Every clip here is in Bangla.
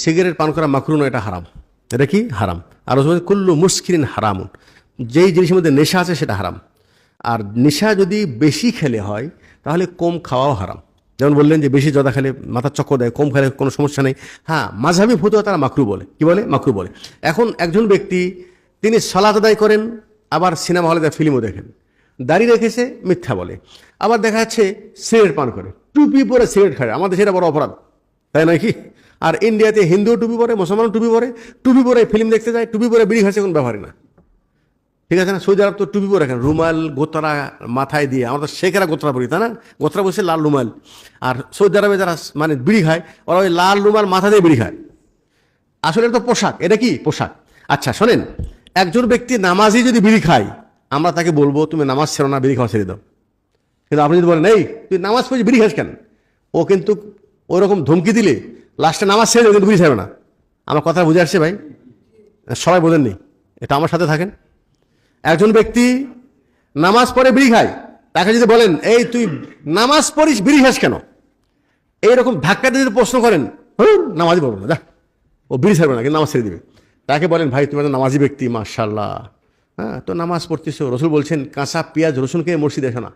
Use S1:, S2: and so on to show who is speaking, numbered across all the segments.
S1: সিগারেট পান করা মাকরু নয় এটা হারাম। এটা কি? হারাম। আর বলছেন, কুল্লু মুস্কিরিন হারামুন। যেই জিনিসের মধ্যে নেশা আছে সেটা হারাম। আর নেশা যদি বেশি খেলে হয় তাহলে কম খাওয়াও হারাম। যেমন বললেন যে বেশি জদা খেলে মাথার চক্কর দেয় কম খেলে কোনো সমস্যা নেই। হ্যাঁ মাঝাবি ফতুয়া তারা মাকরু বলে। কি বলে? মাকরু বলে। এখন একজন ব্যক্তি তিনি সালাত আদায় করেন আবার সিনেমা হলে দেয় ফিল্মও দেখেন। দাড়ি রেখেছে মিথ্যা বলে। আবার দেখা যাচ্ছে সিগারেট পান করে। টুপি পরে সিগারেট খায়। আমাদের সেটা বড় অপরাধ। তাই নয় কি? আর ইন্ডিয়াতে হিন্দুও টুপি পরে, মুসলমানও টুপি পরে টুপি পরে ফিল্ম দেখতে যায়, টুপি পরে বিড়ি খাচ্ছে কোনো ব্যাপারই না। ঠিক আছে না? সৌদি আরব তো টুপি পরে রাখেন রুমাল, গোতরা মাথায় দিয়ে, আমরা তো শেখেরা গোতরা পরি, তাই না? গোতরা বসে লাল রুমাল। আর সৌদি আরবে যারা মানে বিড়ি খায়, ওরা ওই লাল রুমাল মাথা দিয়ে বিড়ি খায়। আসলে তো পোশাক। এটা কি? পোশাক। আচ্ছা শোনেন। একজন ব্যক্তি নামাজই যদি বিড়ি খায়, আমরা তাকে বলব, তুমি নামাজ ছেড়ো না, বিড়ি খাওয়া ছেড়ে দাও। কিন্তু আপনি যদি বলেন, এই, তুই নামাজ পড়ে বিড়ি খাস কেন? ও কিন্তু ওইরকম ধমকি দিলে লাস্টে নামাজ শেষ কিন্তু বিড়ি যাবে না। আমার কথা বুঝে আসছে ভাই? সবাই বোঝেননি। এটা আমার সাথে থাকেন। একজন ব্যক্তি নামাজ পড়ে বিড়ি খায় তাকে যদি বলেন এই তুই নামাজ পড়িস বিড়ি খাস কেন? এইরকম ধাক্কা দিয়ে যদি প্রশ্ন করেন "হুর, নামাজই পড়ব না যা। ও বিড়ি ছাড়বে না কিন্তু নামাজ ছেড়ে দিবে। তাকে বলেন ভাই তুমি একটা নামাজি ব্যক্তি মার্শাল্লাহ হ্যাঁ তো নামাজ পড়তেছো রসুল বলছেন কাঁচা পেঁয়াজ রসুনকে মসজিদ এসো না।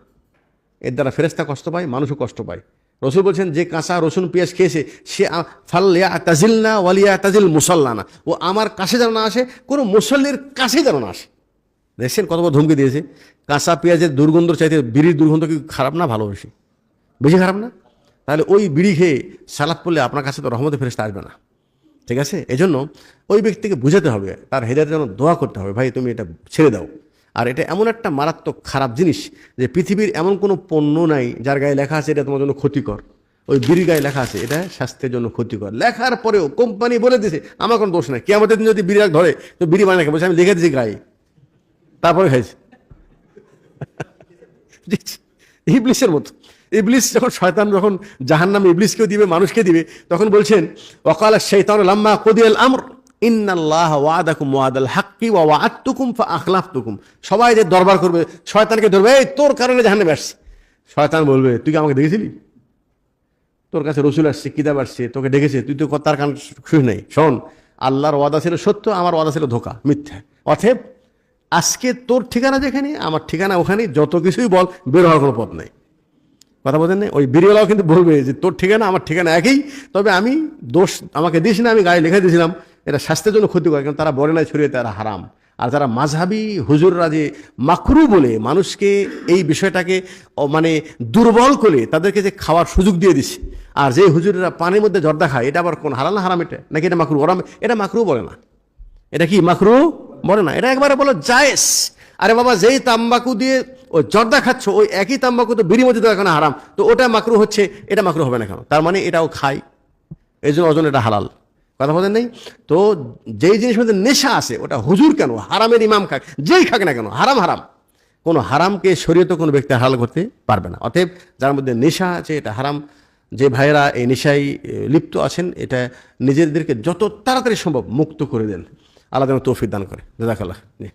S1: এর দ্বারা ফেরেস্তা কষ্ট পায় মানুষও কষ্ট পায়। রসুল বলছেন, যে কাঁচা রসুন পেঁয়াজ খেয়েছে, সে ফাল্লিয়া তাজিল না ওয়ালিয়া তাজিল মুসল্লা না ও আমার কাছে যেন না আসে, কোনো মুসল্লির কাছে যেন না আসে। দেখছেন কত বড় ধমকি দিয়েছে। কাঁচা পেঁয়াজের দুর্গন্ধ চাইতে বিড়ির দুর্গন্ধ কি খারাপ না ভালো বেশি? বেশি খারাপ না? তাহলে ওই বিড়ি খেয়ে সালাদ পড়লে আপনার কাছে তো রহমতে ফেরেস্তা আসবে না। ঠিক আছে? এজন্য ওই ব্যক্তিকে বুঝাতে হবে, তার হেদায়ের জন্য দোয়া করতে হবে। ভাই, তুমি এটা ছেড়ে দাও। আর এটা এমন একটা মারাত্মক খারাপ জিনিস যে পৃথিবীর এমন কোনো পণ্য নাই যার গায়ে লেখা আছে এটা তোমার জন্য ক্ষতিকর। ওই বিড়ির গায়ে লেখা আছে, এটা স্বাস্থ্যের জন্য ক্ষতিকর। লেখার পরেও কোম্পানি বলে দিছে, আমার কোনো দোষ নাই। কে আমাদের দিন যদি বিড়ি ধরে, তো বিড়ি বানায় না বলছে আমি লিখে দিয়েছি গায়ে। তারপরে খাইছি। ইবলিসের মতো। ইবলিস যখন শয়তান যখন জাহান নামে ইবলিসকেও দিবে, মানুষকে দিবে, তখন বলছেন ওকাল শৈতান লাম্মা কদিয়াল আমর। ইন্নাল্লাহ ওয়াদাকুম ওয়াদাল হাক্কি ওয়া ওয়াআতুকুম ফা আখলাফতুকুম সবাই যে দরবার করবে, শয়তানকে ধরবে, এই, তোর কারণে জাহান্নামে আসছি। শয়তান বলবে, তুই কি আমাকে দেখেছিলি? তোর কাছে রসুল আসছে, কিতাব আসছে, তোকে ডেকেছে, তুই তো তার কান শুই নাই। শোন, আল্লাহর ওয়াদা ছিল সত্য, আমার ওয়াদা ছিল ধোকা, মিথ্যা। অথব আজকে তোর ঠিকানা যেখানে, আমার ঠিকানা ওখানে যত কিছুই বল, বের হওয়ার কোনো পথ নেই। কথা বলতেন না ওই বিড়িওয়ালাও কিন্তু বলবে যে, তোর ঠিকানা, আমার ঠিকানা একই, তবে আমি দোষ আমাকে দিস না, আমি গায়ে লিখে দিয়েছিলাম। এটা স্বাস্থ্যের জন্য ক্ষতি করে কারণ তারা নাই ছড়িয়ে তারা হারাম। আর যারা মাঝহাবি হুজুররা যে মাকরু বলে, মানুষকে এই বিষয়টাকে মানে দুর্বল করে তাদেরকে যে খাওয়ার সুযোগ দিয়ে দিচ্ছে, আর যে হুজুরেরা পানির মধ্যে জর্দা খায়, এটা আবার কোন হারাল না হারাম এটা? নাকি এটা মাকরু? ওরা এটা মাকরু বলে না। এটা কি মাকরু? বলে না। এটা একবারে বলো জায়েজ। আরে বাবা, যেই তাম্বাকু দিয়ে ও জর্দা খাচ্ছ, ওই একই তাম্বাকু তো বিড়ি মধ্যে এখন হারাম। তো ওটা মাকরু হচ্ছে, এটা মাকরু হবে না কেন? তার মানে এটাও খায়। এই জন্য ওজন এটা হালাল। কথা বলেন নেই? তো যেই জিনিস মধ্যে নেশা আছে, ওটা হুজুর কেন? হারামের ইমাম খাক যেই খাক না কেন? হারাম হারাম। কোনো হারামকে শরীয়ত কোনো ব্যক্তি হারাল করতে পারবে না। অতএব যার মধ্যে নেশা আছে, এটা হারাম। যে ভাইয়েরা এই নেশায় লিপ্ত আছেন, এটা নিজেদেরকে যত তাড়াতাড়ি সম্ভব মুক্ত করে দেন। আলাদা যেন তৌফিক দান করে। জাজাকাল্লাহ জি